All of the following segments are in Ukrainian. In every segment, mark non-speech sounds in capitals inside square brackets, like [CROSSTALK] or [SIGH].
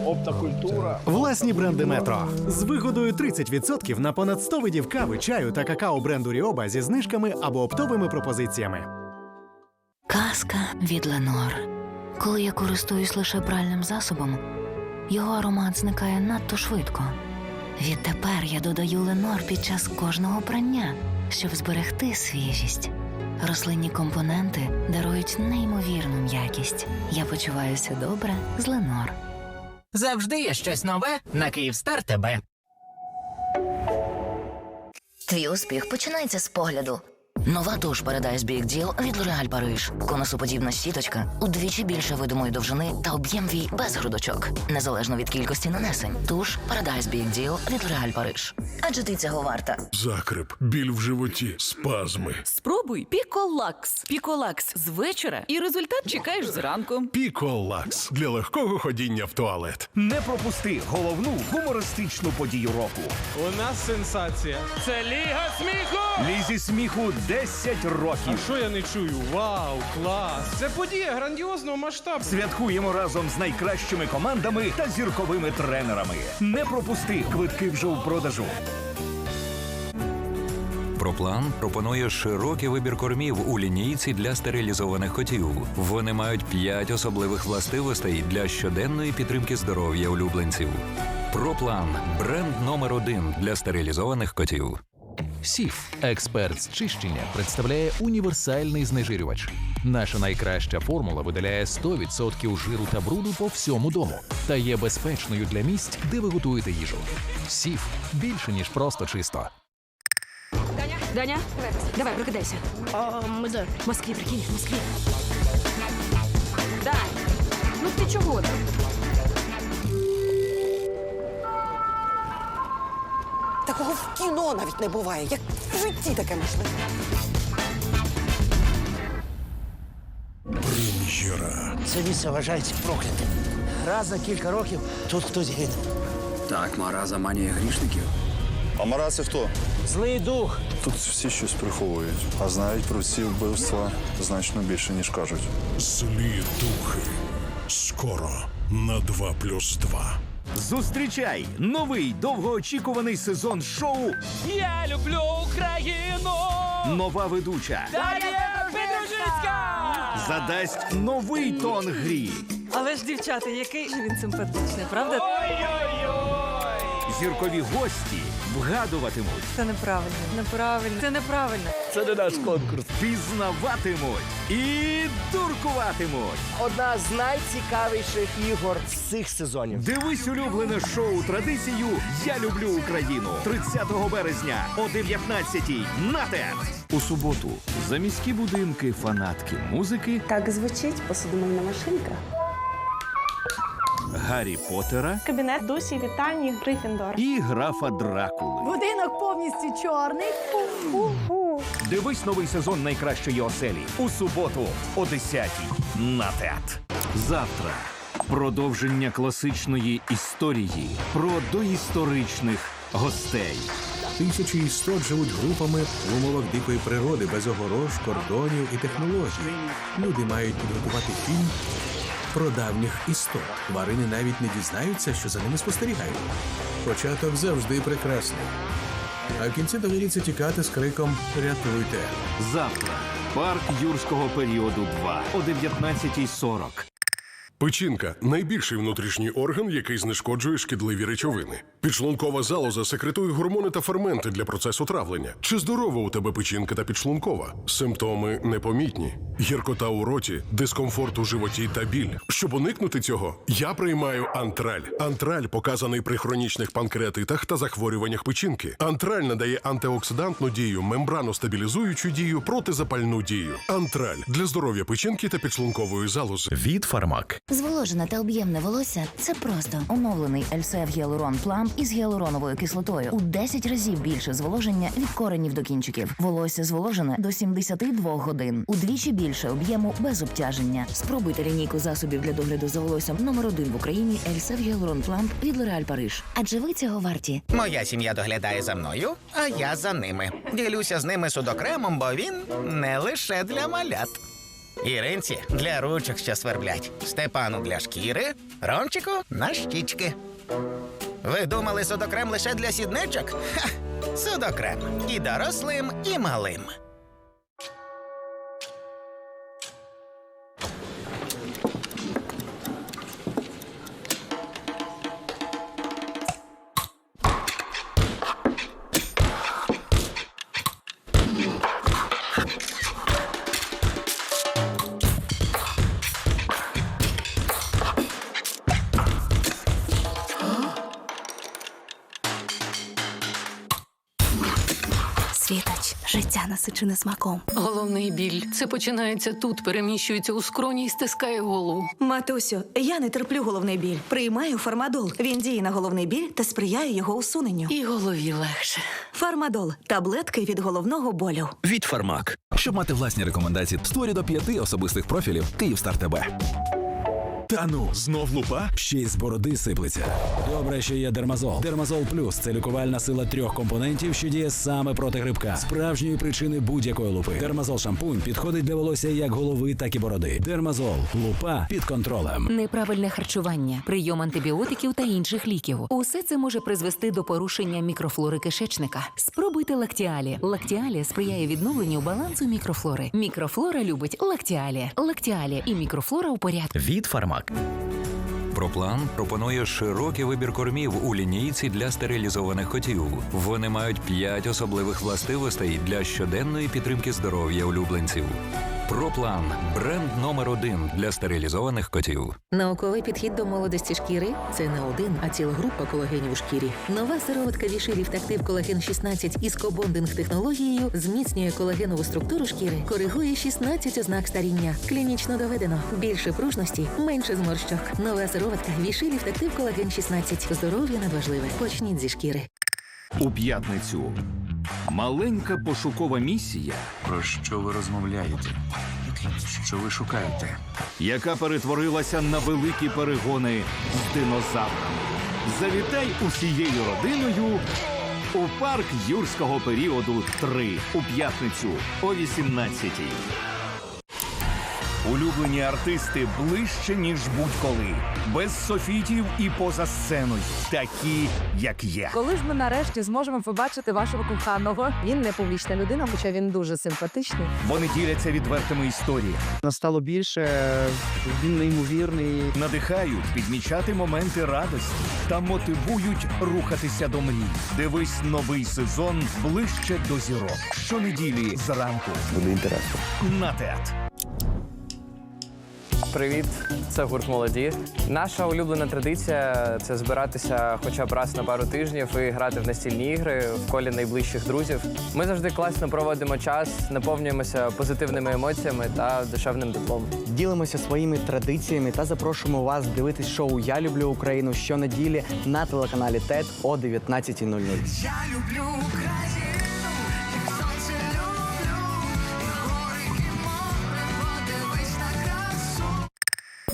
Оптокультура. Власні бренди Метро з вигодою 30% на понад 100 видів кави, чаю та какао бренду Ріоба зі знижками або оптовими пропозиціями. Казка від Ленор. Коли я користуюсь лише пральним засобом, його аромат зникає надто швидко. Відтепер я додаю Ленор під час кожного прання, щоб зберегти свіжість. Рослинні компоненти дарують неймовірну м'якість. Я почуваюся добре з Ленор. Завжди є щось нове на Київстар тебе. Твій успіх починається з погляду. Нова туш Paradise Big Deal від L'Oréal Paris. Конусоподібна щіточка удвічі більше видимої довжини та об'єм вій без грудочок. Незалежно від кількості нанесень. Туш Paradise Big Deal від L'Oréal Paris. Адже ти цього варта. Закрип, біль в животі, спазми. Спробуй Піколакс. Піколакс з вечора, і результат чекаєш зранку. Піколакс для легкого ходіння в туалет. Не пропусти головну гумористичну подію року. У нас сенсація. Це Ліга сміху! Лізі сміху 10 років. що я не чую? Вау, клас! Це подія грандіозного масштабу. Святкуємо разом з найкращими командами та зірковими тренерами. Не пропусти квитки вже у продажу. Проплан пропонує широкий вибір кормів у лінійці для стерилізованих котів. Вони мають п'ять особливих властивостей для щоденної підтримки здоров'я улюбленців. Проплан бренд номер один для стерилізованих котів. Сіф, експерт з чищення, представляє універсальний знежирювач. Наша найкраща формула видаляє 100% жиру та бруду по всьому дому та є безпечною для місць, де ви готуєте їжу. Сіф більше ніж просто чисто. Даня, Даня, давай, прокидайся. А, ми де? В Москві, прикинь, в Москві. Дань, ну ти чого там? Такого в кіно навіть не буває. Як в житті таке можливо? Прем'єра. Це місце вважається проклятим. Раз за кілька років тут хтось гине. Так, Мараза манія грішників. А Мара це хто? Злий дух. Тут всі щось приховують, а знають про ці вбивства значно більше, ніж кажуть. Злі духи. Скоро на 2 плюс 2. Зустрічай новий довгоочікуваний сезон шоу Я люблю Україну! Нова ведуча Дар'я Петрушицька! задасть новий тон грі. Але ж, дівчата, який же він симпатичний, правда? Зіркові гості вгадуватимуть, Це неправильно, неправильно, це неправильно. це не наш конкурс. Пізнаватимуть і дуркуватимуть. Одна з найцікавіших ігор з цих сезонів. Дивись улюблене шоу традицію Я люблю Україну 30 березня о 19-й на ТЕТ. У суботу за міські будинки фанатки музики Так звучить посудомовна машинка. Гаррі Поттера Кабінет Дусі вітальні Грифіндор. і графа Дракули. Будинок повністю чорний. Дивись новий сезон найкращої оселі у суботу о 10-й на ТЕТ. Завтра продовження класичної історії про доісторичних гостей. Тисячі істот живуть групами в умовах дикої природи без огорож, кордонів і технологій. Люди мають підготувати фільм про давніх істот. Тварини навіть не дізнаються, що за ними спостерігають. Початок завжди прекрасний. А в кінці доведеться тікати з криком Рятуйте. Завтра парк юрського періоду 2 о 19.40. Печінка найбільший внутрішній орган, який знешкоджує шкідливі речовини. Підшлункова залоза секретує гормони та ферменти для процесу травлення. Чи здорова у тебе печінка та підшлункова? Симптоми непомітні. Гіркота у роті, дискомфорт у животі та біль. Щоб уникнути цього, я приймаю антраль. Антраль показаний при хронічних панкреатитах та захворюваннях печінки. Антраль надає антиоксидантну дію, мембрано-стабілізуючу дію, протизапальну дію. Антраль для здоров'я печінки та підшлункової залози. Від Фармак. Зволожене та об'ємне волосся це просто оновлений Ельсев Гіалурон Плам із гіалуроновою кислотою у 10 разів більше зволоження від коренів до кінчиків. Волосся зволожене до 72 годин. Удвічі більше об'єму без обтяження. Спробуйте лінійку засобів для догляду за волоссям номер один в Україні Ельсев Гіалурон Плам від L'Oréal Paris. Адже ви цього варті. Моя сім'я доглядає за мною, а я за ними. Ділюся з ними судокремом, бо він не лише для малят. Іринці для ручок, що сверблять. Степану для шкіри, Ромчику на щічки. Ви думали судокрем лише для сідничок? Ха! Судокрем і дорослим, і малим. Насичене смаком. Головний біль. Це починається тут, переміщується у скроні і стискає голову. Матусю, я не терплю головний біль. Приймаю фармадол. Він діє на головний біль та сприяє його усуненню. І голові легше. Фармадол таблетки від головного болю. Від Фармак. Щоб мати власні рекомендації, створюй до п'яти особистих профілів Київстар ТБ. Та ну, знов лупа? Ще й з бороди сиплеться. Добре, що є Дермазол. Дермазол плюс це лікувальна сила трьох компонентів, що діє саме проти грибка, справжньої причини будь-якої лупи. Дермазол шампунь підходить для волосся як голови, так і бороди. Дермазол лупа під контролем. Неправильне харчування, прийом антибіотиків та інших ліків. Усе це може призвести до порушення мікрофлори кишечника. Спробуйте лактіалі. Лактіалі сприяє відновленню балансу мікрофлори. Мікрофлора любить лактіалі. Лактіалі і мікрофлора у порядку. Від Фармак. Проплан пропонує широкий вибір кормів у лінійці для стерилізованих котів. Вони мають п'ять особливих властивостей для щоденної підтримки здоров'я улюбленців. Проплан бренд номер один для стерилізованих котів. Науковий підхід до молодості шкіри це не один, а ціла група колагенів у шкірі. Нова сироватка Вішилів Тактив Колаген 16 із кобондинг технологією зміцнює колагенову структуру шкіри, коригує 16 ознак старіння. Клінічно доведено більше пружності, менше зморщок. Нова сироватка Вішилів Тактив Колаген 16. Здоров'я надважливе. Почніть зі шкіри. У п'ятницю маленька пошукова місія, Про що ви розмовляєте? Що ви шукаєте? яка перетворилася на великі перегони з динозаврами. Завітай усією родиною у парк юрського періоду 3 у п'ятницю о 18-й. Улюблені артисти ближче, ніж будь-коли. Без софітів і поза сценою. Такі, як є. Коли ж ми нарешті зможемо побачити вашого коханого? Він не публічна людина, хоча він дуже симпатичний. Вони діляться відвертими історіями. Настало більше, він неймовірний. надихають підмічати моменти радості та мотивують рухатися до мрій. Дивись новий сезон ближче до зірок. Щонеділі зранку. Буде інтересно. На ТЕТ. Привіт, це гурт молоді. Наша улюблена традиція це збиратися хоча б раз на пару тижнів і грати в настільні ігри в колі найближчих друзів. Ми завжди класно проводимо час, наповнюємося позитивними емоціями та душевним теплом. Ділимося своїми традиціями та запрошуємо вас дивитись шоу Я люблю Україну щонеділі на телеканалі ТЕД о 19.00. Я люблю Україну,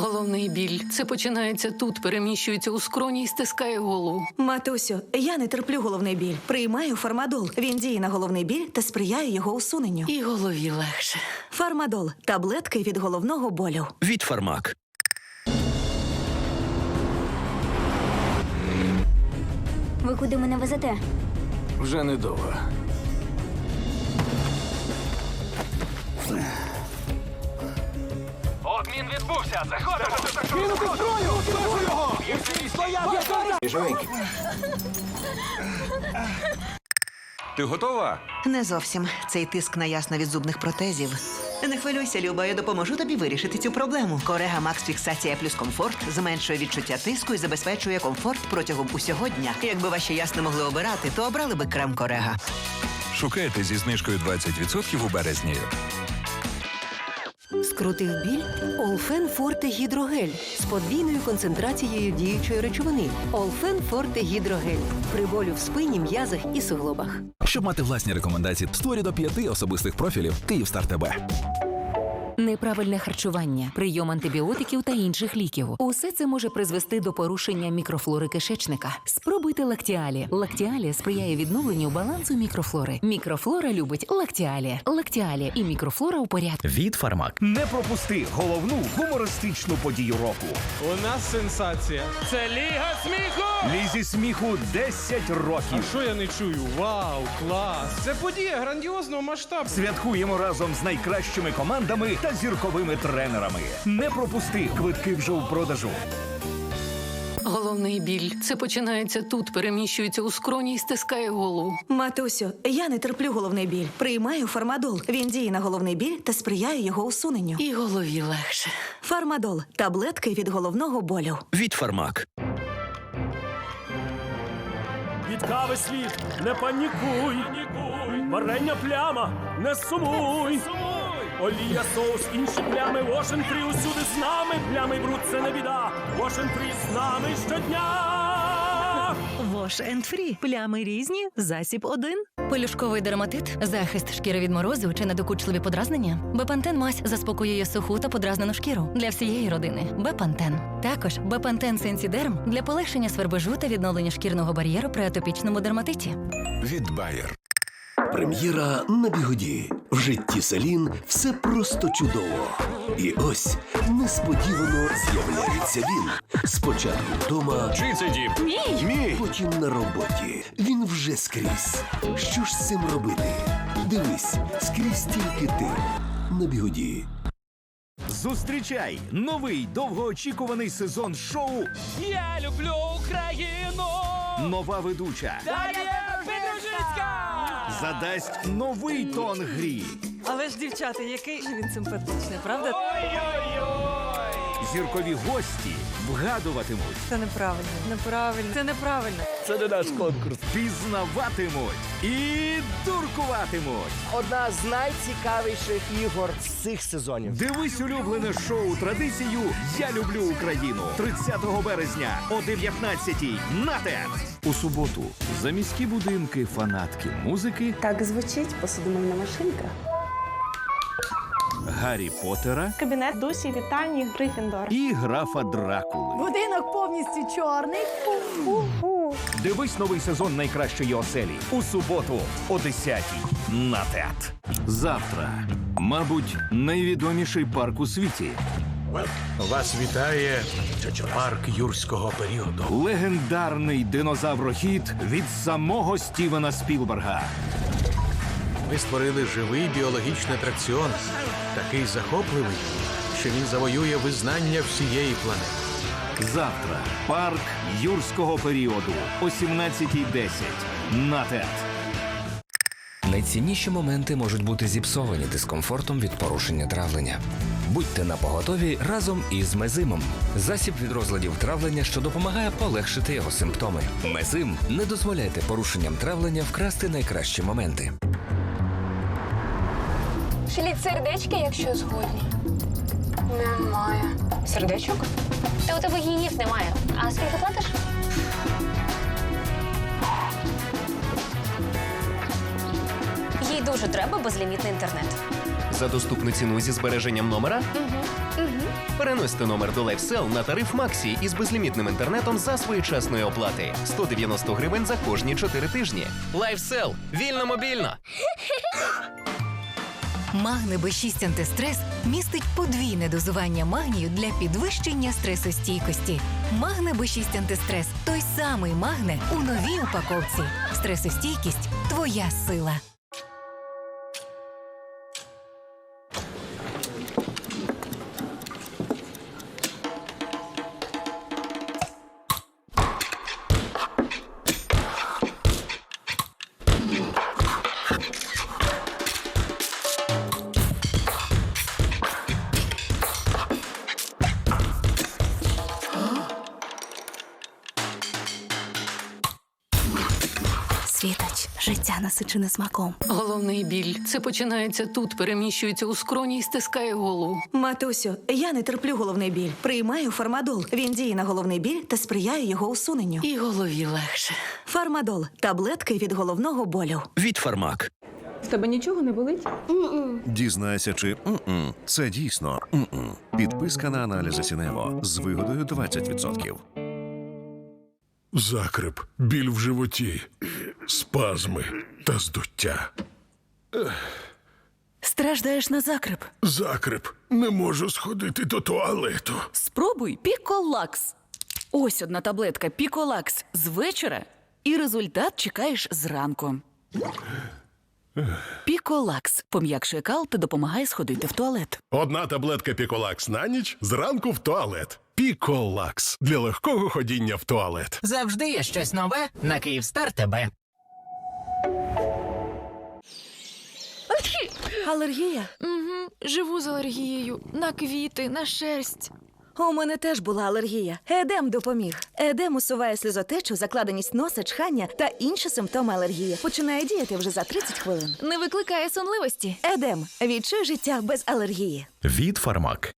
Головний біль. Це починається тут, переміщується у скроні і стискає голову. Матусю, я не терплю головний біль. Приймаю фармадол. Він діє на головний біль та сприяє його усуненню. І голові легше. Фармадол таблетки від головного болю. Від Фармак. Ви куди мене везете? Вже недовго. Обмін відбувся, заходимо! Кинути зброю! Прошу його! Живенький. Ти готова? Не зовсім. Цей тиск на ясно від зубних протезів. Не хвилюйся, Люба, я допоможу тобі вирішити цю проблему. Корега Макс Фіксація плюс комфорт зменшує відчуття тиску і забезпечує комфорт протягом усього дня. Якби ваші ясно могли обирати, то обрали би крем Корега. Шукайте зі знижкою 20% у березні. Скрутив біль? Олфен Форте Гідрогель з подвійною концентрацією діючої речовини. Олфен Форте Гідрогель. При болю в спині, м'язах і суглобах. Щоб мати власні рекомендації, створюй до п'яти особистих профілів Київстар ТБ. Неправильне харчування, прийом антибіотиків та інших ліків. Усе це може призвести до порушення мікрофлори кишечника. Спробуйте лактіалі. Лактіалі сприяє відновленню балансу мікрофлори. Мікрофлора любить лактіалі. Лактіалі і мікрофлора у порядку. Від Фармак. Не пропусти головну гумористичну подію року. У нас сенсація. Це Ліга сміху! Лізі сміху 10 років. А що я не чую? Вау, клас! Це подія грандіозного масштабу. Святкуємо разом з найкращими командами та зірковими тренерами. Не пропусти квитки вже у продажу. Головний біль. Це починається тут, переміщується у скроні і стискає голову. Матусю, я не терплю головний біль. Приймаю фармадол. Він діє на головний біль та сприяє його усуненню. І голові легше. Фармадол таблетки від головного болю. Від Фармак. Від кави слід, не панікуй, варення пляма, не сумуй. Олія, соус, інші плями, Free усюди з нами. Плями бруд це не біда. Free з нами щодня. Вош енд фрі. Плями різні, засіб один. Пелюшковий дерматит, захист шкіри від морозу чи недокучливі подразнення. Бепантен мазь заспокоює суху та подразнену шкіру для всієї родини. Бепантен. Також Бепантен Сенсідерм для полегшення свербежу та відновлення шкірного бар'єру при атопічному дерматиті. Від Bayer. Прем'єра на бігоді. В житті Селін все просто чудово. І ось несподівано з'являється він. Спочатку вдома. Чий це дім? Мій! Мій! Потім на роботі. Він вже скрізь. Що ж з цим робити? Дивись, скрізь тільки ти. На бігоді. Зустрічай новий довгоочікуваний сезон шоу Я люблю Україну! Нова ведуча Дар'я Петрушицька! Задасть новий тон грі. Але ж, дівчата, який же він симпатичний, правда? Зіркові гості вгадуватимуть, Це неправильно, неправильно, це неправильно. Це не наш конкурс. Пізнаватимуть і дуркуватимуть. Одна з найцікавіших ігор з цих сезонів. Дивись улюблене шоу традицію Я люблю Україну 30 березня о 19-й на ТЕТ. У суботу за міські будинки фанатки музики Так звучить посудомийна машинка. Гаррі Поттера Кабінет Дусі Вітальні Грифіндор. і графа Дракули. Будинок повністю чорний. Дивись новий сезон найкращої оселі у суботу о 10-й на ТЕТ. Завтра, мабуть, найвідоміший парк у світі. Вас вітає парк юрського періоду. Легендарний динозаврохід від самого Стівена Спілберга. Ми створили живий біологічний атракціон, такий захопливий, що він завоює визнання всієї планети. Завтра парк юрського періоду о 17.10 на ТЕТ. Найцінніші моменти можуть бути зіпсовані дискомфортом від порушення травлення. Будьте на поготові разом із мезимом. Засіб від розладів травлення, що допомагає полегшити його симптоми. Мезим не дозволяйте порушенням травлення вкрасти найкращі моменти. Шліть сердечки, якщо згодні. Немає. Сердечок? Та у тебе гігів немає. А скільки платиш? Їй дуже треба безлімітний інтернет. За доступну ціну зі збереженням номера переносьте номер до LifeSell на тариф Максі із безлімітним інтернетом за своєчасної оплати 190 гривень за кожні 4 тижні. LifeSell. вільно мобільно. [LAUGHS] Магне Б6 антистрес містить подвійне дозування магнію для підвищення стресостійкості. Магне Б6 антистрес той самий магне у новій упаковці. Стресостійкість твоя сила. Світоч, життя насичене смаком. Головний біль. Це починається тут, переміщується у скроні і стискає голову. Матусю, я не терплю головний біль. Приймаю фармадол. Він діє на головний біль та сприяє його усуненню. І голові легше. Фармадол таблетки від головного болю. Від Фармак. В тебе нічого не болить? Дізнайся, чи м-м, це дійсно м-м. Підписка на аналізи Сінево з вигодою 20%. Закрип, біль в животі, спазми та здуття. Страждаєш на закрип? Закрип, не можу сходити до туалету. Спробуй Піколакс. Ось одна таблетка Піколакс з вечора, і результат чекаєш зранку. Піколакс пом'якшує кал та допомагає сходити в туалет. Одна таблетка Піколакс на ніч зранку в туалет. Піколакс для легкого ходіння в туалет. Завжди є щось нове на Київстар тебе. Алергія? Угу, живу з алергією на квіти, на шерсть. У мене теж була алергія. Едем допоміг. Едем усуває сльозотечу, закладеність носа, чхання та інші симптоми алергії. Починає діяти вже за 30 хвилин. Не викликає сонливості. Едем. Відчуй життя без алергії. Від Фармак.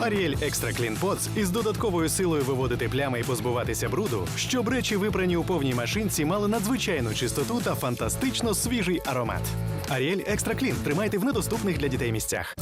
Аріель Екстра Клін Потс із додатковою силою виводити плями і позбуватися бруду, щоб речі, випрані у повній машинці, мали надзвичайну чистоту та фантастично свіжий аромат. Аріель Екстра Клін тримайте в недоступних для дітей місцях.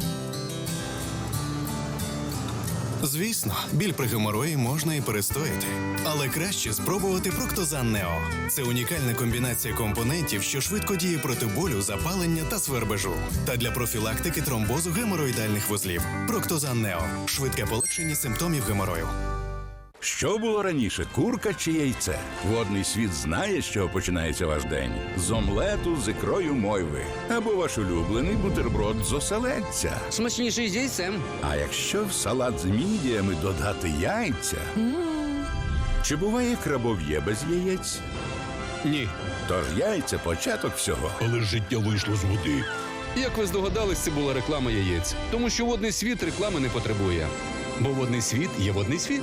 Звісно, біль при геморої можна і перестояти, але краще спробувати фруктозан Нео. Це унікальна комбінація компонентів, що швидко діє проти болю, запалення та свербежу. Та для профілактики тромбозу геморроїдальних вузлів. Фруктозан Нео швидке полегшення симптомів геморою. Що було раніше, курка чи яйце? Водний світ знає, з чого починається ваш день. З омлету з ікрою мойви. Або ваш улюблений бутерброд з оселедця. Смачніший з яйцем. А якщо в салат з мідіями додати яйця? Чи буває крабов'є без яєць? Ні. Тож яйця початок всього. Але життя вийшло з води. Як ви здогадались, це була реклама яєць. Тому що водний світ реклами не потребує. Бо водний світ є водний світ.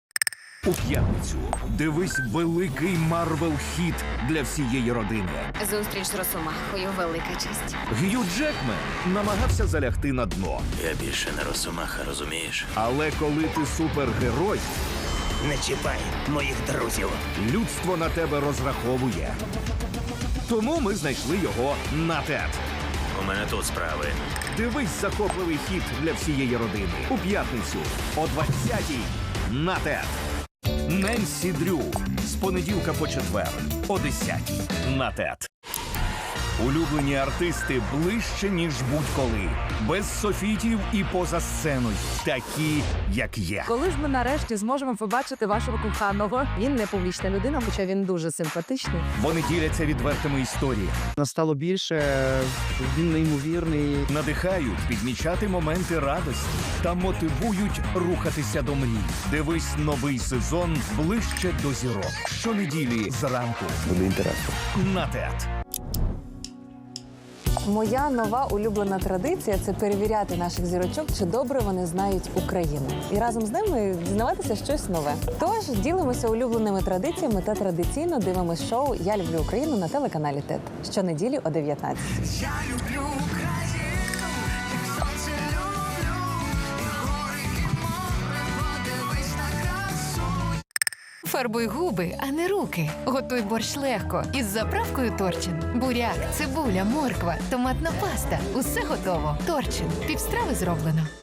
У п'ятницю дивись великий Марвел хіт для всієї родини. Зустріч з Росомахою велика честь. Г'ю Джекмен намагався залягти на дно. Я більше не росомаха, розумієш? Але коли ти супергерой, Не чіпай моїх друзів. людство на тебе розраховує. Тому ми знайшли його на ТЕТ. У мене тут справи. Дивись захопливий хіт для всієї родини. У п'ятницю о 20-й на ТЕТ. Ненсі Дрю з понеділка по четвер о 10-й на ТЕТ. Улюблені артисти ближче, ніж будь-коли. Без софітів і поза сценою. Такі, як я. Коли ж ми нарешті зможемо побачити вашого коханого? Він не публічна людина, хоча він дуже симпатичний. Вони діляться відвертими історіями. Настало більше, він неймовірний. Надихають підмічати моменти радості та мотивують рухатися до мрій. Дивись новий сезон ближче до зірок. Щонеділі зранку. Буде інтересно. На ТЕТ. Моя нова улюблена традиція це перевіряти наших зірочок, чи добре вони знають Україну, і разом з ними дізнаватися щось нове. Тож ділимося улюбленими традиціями та традиційно дивимося шоу Я люблю Україну на телеканалі ТЕТ щонеділі о 19. Я люблю Фарбуй губи, а не руки. Готуй борщ легко із заправкою Торчин. Буряк, цибуля, морква, томатна паста. Усе готово. Торчин. Півстрави зроблено.